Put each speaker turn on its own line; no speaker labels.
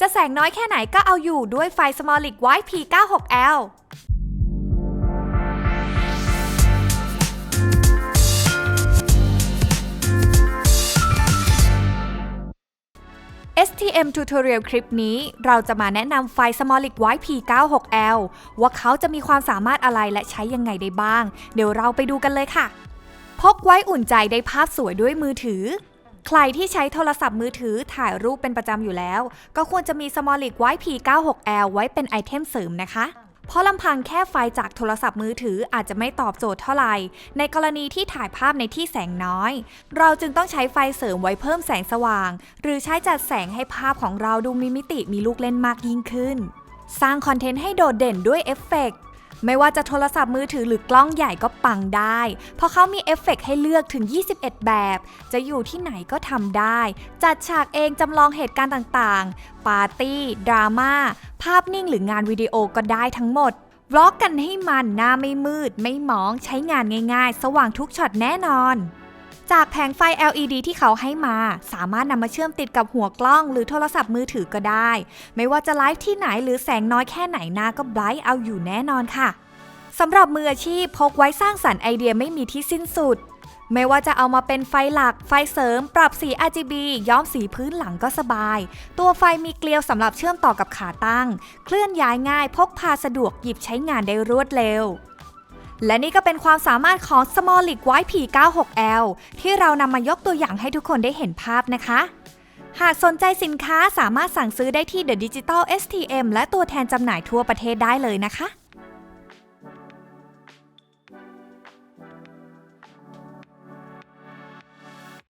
จะแสงน้อยแค่ไหนก็เอาอยู่ด้วยไฟ Smolic White P96L STM Tutorial คลิปนี้เราจะมาแนะนำไฟ Smolic White P96L ว่าเขาจะมีความสามารถอะไรและใช้ยังไงได้บ้าง เดี๋ยวเราไปดูกันเลยค่ะ พกไว้อุ่นใจได้ภาพสวยด้วยมือถือ ใครที่ใช้โทรศัพท์มือถือถ่ายรูปเป็นประจำอยู่แล้ว ก็ควรจะมี Smolic White P96L ไว้เป็นไอเทมเสริมนะคะเพราะลำพังแค่ไฟจากโทรศัพท์มือถืออาจจะไม่ตอบโจทย์เท่าไหร่ ในกรณีที่ถ่ายภาพในที่แสงน้อย เราจึงต้องใช้ไฟเสริมไว้เพิ่มแสงสว่าง หรือใช้จัดแสงให้ภาพของเราดูมีมิติมีลูกเล่นมากยิ่งขึ้น สร้างคอนเทนต์ให้โดดเด่นด้วยเอฟเฟกต์ ไม่ว่าจะโทรศัพท์มือถือหรือกล้องใหญ่ก็ปังได้ เพราะเขามีเอฟเฟกต์ให้เลือกถึง 21 แบบ จะอยู่ที่ไหนก็ทำได้ จัดฉากเองจำลองเหตุการณ์ต่างๆ ปาร์ตี้ ดราม่า ภาพนิ่งหรืองานวิดีโอก็ได้ทั้งหมดบล็อกกันให้มันหน้าไม่มืด ไม่หมองใช้งานง่ายๆ สว่างทุกช็อตแน่นอน จากแผงไฟ LED ที่เขาให้มา สามารถนำมาเชื่อมติดกับหัวกล้อง หรือโทรศัพท์มือถือก็ได้ ไม่ว่าจะไลฟ์ที่ไหนหรือแสงน้อยแค่ไหนหน้าก็ไบรท์เอาอยู่แน่นอนค่ะสำหรับมืออาชีพพกไว้สร้างสรรค์ไอเดียไม่มีที่สิ้นสุด ไม่ว่าจะเอามาเป็นไฟหลัก ไฟเสริม ปรับสี RGB ย้อมสีพื้นหลังก็สบาย ตัวไฟมีเกลียวสำหรับเชื่อมต่อกับขาตั้ง เคลื่อนย้ายง่ายพกพาสะดวกหยิบใช้งานได้รวดเร็ว และนี่ก็เป็นความสามารถของ Smolic White P96L ที่เรานำมายกตัวอย่างให้ทุกคนได้เห็นภาพนะคะ หากสนใจสินค้าสามารถสั่งซื้อได้ที่ The Digital STM และตัวแทนจำหน่ายทั่วประเทศได้เลยนะคะ